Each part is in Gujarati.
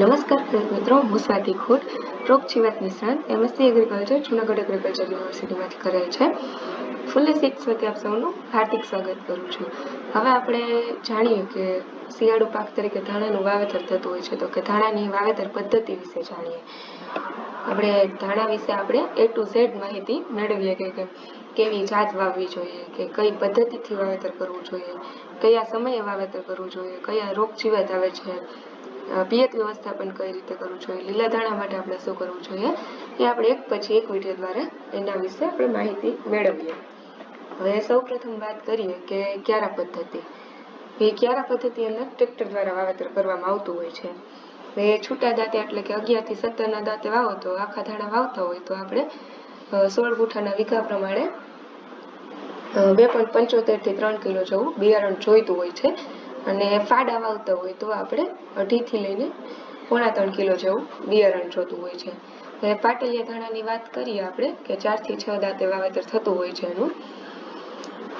નમસ્કાર મિત્રો, હું સ્વાતિ ખોટ રોગ જીવાત નિષ્ણાંત એમએસસી એગ્રીકલ્ચર જુનાગઢ એગ્રીકલ્ચર યુનિવર્સિટીમાંથી કરેલ છે. ફૂલ્લી સિક્સ વતી આપ સૌનું હાર્દિક સ્વાગત કરું છું. હવે આપણે જાણીએ કે શિયાળુ પાક તરીકે ધાણાનું વાવેતર થતું હોય છે, તો કે ધાણાની વાવેતર પદ્ધતિ વિશે જાણીએ. આપણે ધાણા વિશે આપણે એ ટુ ઝેડ માહિતી મેળવીએ કે કેવી જાત વાવવી જોઈએ, કે કઈ પદ્ધતિથી વાવેતર કરવું જોઈએ, કયા સમયે વાવેતર કરવું જોઈએ, કયા રોગ જીવાત આવે છે પિયત વ્યવસ્થાપન કઈ રીતે કરવું જોઈએ, લીલા ધાણા માટે આપણે શું કરવું જોઈએ, એ આપણે એક પછી એક વીડિયો દ્વારા એના વિશે આપણે માહિતી મેળવીએ. હવે સૌ પ્રથમ વાત કરીએ કે ક્યારા પદ્ધતિ. એ ક્યારા પદ્ધતિ અંદર ટ્રેક્ટર દ્વારા વાવેતર કરવામાં આવતું હોય છે. એ છૂટા દાંતે એટલે કે અગિયારથી સત્તરના દાંતે વાવો તો આખા ધાણા વાવતા હોય તો આપણે સોળ ગુઠાના વીઘા પ્રમાણે બે પોઈન્ટ પંચોતેરથી ત્રણ કિલો જેવું બિયારણ જોઈતું હોય છે. અને ફાડા વાવતા હોય તો આપણે અઢીથી લઈને પોણા ત્રણ કિલો જેવું બિયારણ જોતું હોય છે. હવે પાટલિયા ધાણાની વાત કરીએ આપણે કે ચારથી છ દાંતે વાવેતર થતું હોય છે એનું.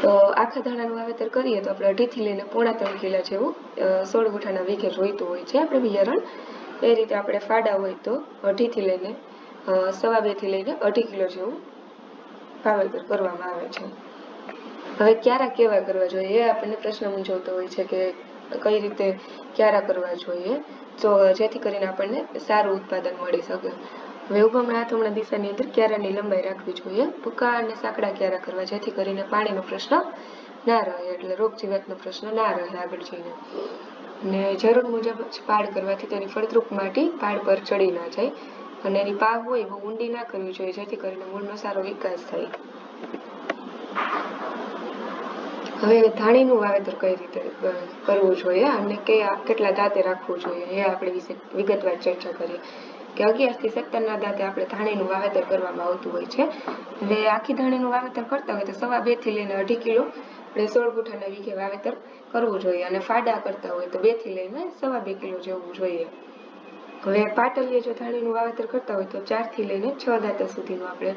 તો આખા ધાણાનું વાવેતર કરીએ તો આપણે અઢીથી લઈને પોણા ત્રણ કિલો જેવું સોળ ગુઠાના વીઘે જોઈતું હોય છે આપણે બિયારણ. એ રીતે આપણે ફાડા હોય તો અઢીથી લઈને સવા બેથી લઈને અઢી કિલો જેવું વાવેતર કરવામાં આવે છે. હવે ક્યારા કેવા કરવા જોઈએ? એ આપણને પ્રશ્ન મૂંઝવતો હોય છે કે કઈ રીતે ક્યારા કરવા જોઈએ? તો જેથી કરીને આપણને સારું ઉત્પાદન મળી શકે. હવે હાથ હાથમણા દિશાની અંદર ક્યારાની લંબાઈ રાખવી જોઈએ? ભૂકા અને સાંકડા ક્યારા કરવા? જેથી કરીને પાણીનો પ્રશ્ન ના રહે, એટલે રોગ જીવાતનો પ્રશ્ન ના રહે આગળ જઈને. ને જરૂર મુજબ પાડ કરવાથી તેની ફળદ્રુપ માટી પાડ પર ચડી ના જાય અને એની પાક હોય બહુ ઊંડી ના કરવી જોઈએ, જેથી કરીને મૂળનો સારો વિકાસ થાય. હવે ધાણીનું વાવેતર કઈ રીતે કરવું જોઈએ? અને કયા, કેટલા દાંતે રાખવું જોઈએ? એ આપણે વિશે વિગતવાર ચર્ચા કરીએ. કે અગિયારથી સત્તરના દાંતે આપણે ધાણીનું વાવેતર કરવામાં આવતું હોય છે. હવે આખી ધાણીનું વાવેતર કરતા હોય તો સવા બેથી લઈને અઢી કિલો આપણે સોળ ગુઠાના વીઘે વાવેતર કરવું જોઈએ. અને ફાડા કરતા હોય તો બેથી લઈને સવા બે કિલો જેવું જોઈએ. હવે પાટલીએ જો ધાણીનું વાવેતર કરતા હોય તો ચારથી લઈને છ દાંતા સુધીનું આપણે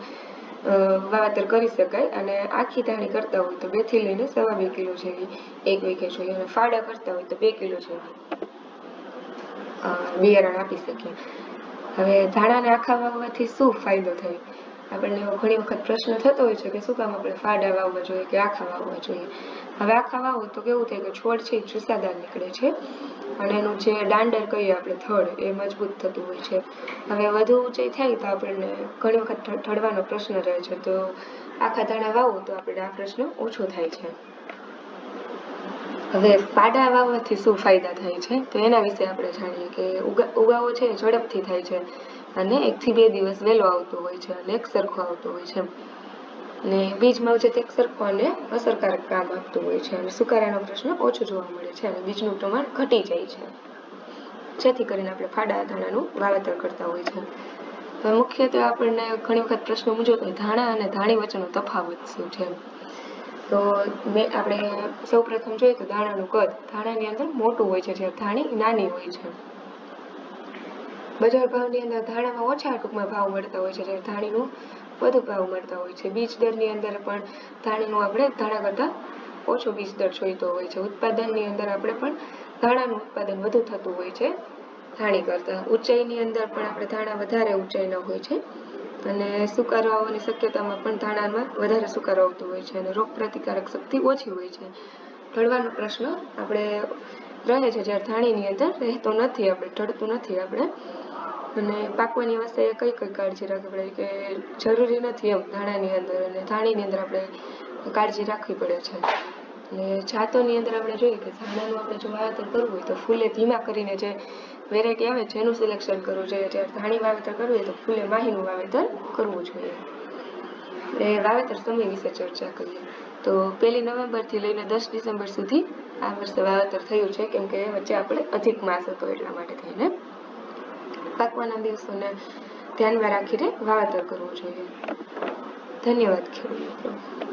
વાવેતર કરી શકાય અને આખી ધાણી કરતા હોય તો બેથી લઈને સવા બે કિલો જેવી એક વીઘે જોઈએ અને ફાડા કરતા હોય તો બે કિલો જેવી બિયારણ આપી શકીએ. હવે ધાણાને આખા વાવવાથી શું ફાયદો થાય? આપણને એવો ઘણી વખત પ્રશ્ન થતો હોય છે કે શું કામ આપણે ફાડા વાવવા જોઈએ કે આખા વાવવા જોઈએ? હવે આખા વાવો તો કેવું થાય કે છોડ છે જુસ્સાદાર નીકળે છે અને એનું જે દાંડર કહીએ આપણે થડ એ મજબૂત થતું હોય છે. હવે વધુ ઊંચાઈ થાય તો આપણને ઘણી વખત ઠડવાનો પ્રશ્ન રહે છે. તો આખા દાણા વાવો તો આપણે આ પ્રશ્ન ઓછો થાય છે. હવે પાડા વાવવાથી શું ફાયદા થાય છે? તો એના વિશે આપણે જાણીએ કે ઉગાવો છે ઝડપથી થાય છે. અને એકથી બે દિવસ વહેલો આવતો હોય છે અને એક સરખો આવતો હોય છે. અને બીજ માવજત એક સરખો અને અસરકારક કામ આપતું હોય છે અને સુકારાનો પ્રશ્ન ઓછો જોવા મળે છે અને બીજનું પ્રમાણ ઘટી જાય છે. જેથી કરીને આપણે ફાડા ધાણાનું વાવેતર કરતા હોય છે. મુખ્યત્વે આપણને ઘણી વખત પ્રશ્ન મૂંઝવતો હોય, ધાણા અને ધાણી વચ્ચેનો તફાવત શું છે? તો મેં આપણે સૌ પ્રથમ જોઈએ તો ધાણાનું કદ. ધાણાની અંદર મોટું હોય છે, જ્યારે ધાણી નાની હોય છે. બજાર ભાવની અંદર ધાણામાં ઓછા ટૂંકમાં ભાવ મળતા હોય છે, જ્યારે ધાણીનું વધુ ભાવ મળતા હોય છે. બીજ દરની અંદર પણ ધાણીનું આપણે ધાણા કરતાં ઓછો બીજ દર જોઈતો હોય છે. ઉત્પાદનની અંદર આપણે પણ ધાણાનું ઉત્પાદન વધુ થતું હોય છે, ધાણી કરતાં. ઊંચાઈની અંદર પણ આપણે ધાણા વધારે ઊંચાઈના હોય છે અને સુકારો આવવાની શક્યતામાં પણ ધાણામાં વધારે સુકારો આવતો હોય છે અને રોગ પ્રતિકારક શક્તિ ઓછી હોય છે. ઢળવાનો પ્રશ્ન આપણે રહે છે, જ્યારે ધાણીની અંદર રહેતો નથી, આપણે ઢળતું નથી, આપણે અને પાકવાની અવસ્થાએ કઈ કઈ કાળજી રાખવી પડે? કે જરૂરી નથી એમ ધાણાની અંદર અને ધાણીની અંદર આપણે કાળજી રાખવી પડે છે. અને જાતોની અંદર આપણે જોઈએ કે ધાણાનું આપણે જો વાવેતર કરવું હોય તો ફૂલે ધીમા કરીને જે વેરાયટી આવે છે એનું સિલેક્શન કરવું જોઈએ. જ્યારે ધાણી વાવેતર કરવું હોય તો ફૂલે માહીનું વાવેતર કરવું જોઈએ. એ વાવેતર સમય વિશે ચર્ચા કરીએ. તો પહેલી નવેમ્બરથી લઈને દસ ડિસેમ્બર સુધી આ વર્ષે વાવેતર થયું છે. કેમ કે વચ્ચે આપણે અધિક માસ હતો એટલા માટે થઈને. પાકવાના દિવસોને ધ્યાનમાં રાખીને વાવેતર કરવું જોઈએ. ધન્યવાદ ખેડૂત. મિત્રો